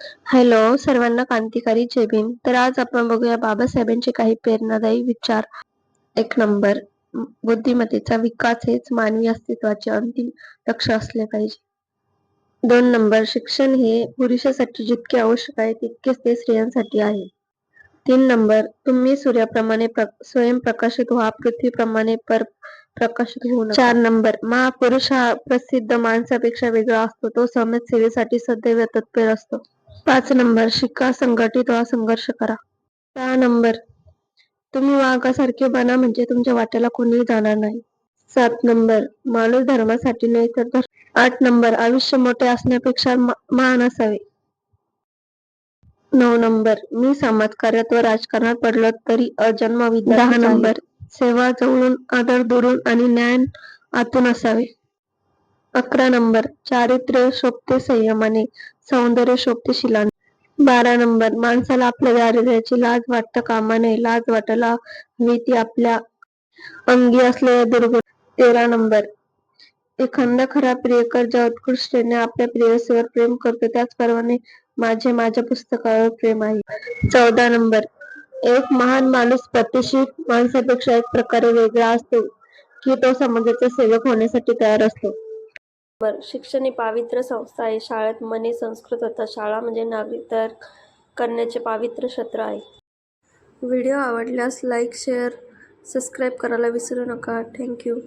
Hello सर्वांना क्रांतिकारी जेबीन तर आज आपण बघूया बाबासाहेबांचे काही प्रेरणादायी विचार. एक नंबर. बुद्धिमत्तेचा विकास हेच मानवी अस्तित्वाचे अंतिम लक्ष असले पाहिजे. दोन नंबर. शिक्षण हे पुरुषासाठी जितके आवश्यक आहे तितकेच ते स्त्रियांसाठी आहे. तीन नंबर. तुम्ही सूर्याप्रमाणे प्र- स्वयंप्रकाशित व्हा पृथ्वीप्रमाणे पर प्रकाशित होऊ चार नंबर. महापुरुष हा प्रसिद्ध माणसापेक्षा वेगळा असतो. तो समाजसेवेसाठी सदैव तत्पर असतो. पाच नंबर. शिका संघटित व्हा संघर्ष करा. सहा नंबर. तुम्ही वाघासारखे बना म्हणजे तुमच्या वाट्याला कोणीही जाणार नाही. सात नंबर. माणूस धर्मासाठी नाही तर आठ नंबर. आयुष्य मोठे असण्यापेक्षा महान असावे. नऊ नंबर. मी समाजकार्यात व राजकारणात पडलो तरी अजन्म दहा नंबर. सेवा जवळून आदर दुरून आणि ज्ञान आतून असावे. अकरा नंबर चारित्र्य शोभते संयमाने सौंदर्य शोभते शिलाने बारा नंबर माणसाला आपल्या दारिद्र्याची लाज वाटता कामा नये लाज वाटायला हवी ती आपल्या अंगी असलेल्या दुर्गुण तेरा नंबर एखादा खरा प्रियकर ज्या उत्कृष्टेने आपल्या प्रेयसीवर प्रेम करतो त्याचप्रमाणे माझे माझ्या पुस्तकावर प्रेम आहे. चौदा नंबर एक महान माणूस प्रतिष्ठित माणसापेक्षा एक प्रकारे वेगळा असतो की तो समाजाचा सेवक होण्यासाठी तयार असतो. बर शिक्षण ही पावित्र्य संस्था आहे. शाळेत मने संस्कृत होता. शाळा म्हणजे नागरिक तयार करण्याचे पावित्र्य क्षेत्र आहे. व्हिडिओ आवडल्यास लाईक शेअर सबस्क्राईब करायला विसरू नका. थँक्यू.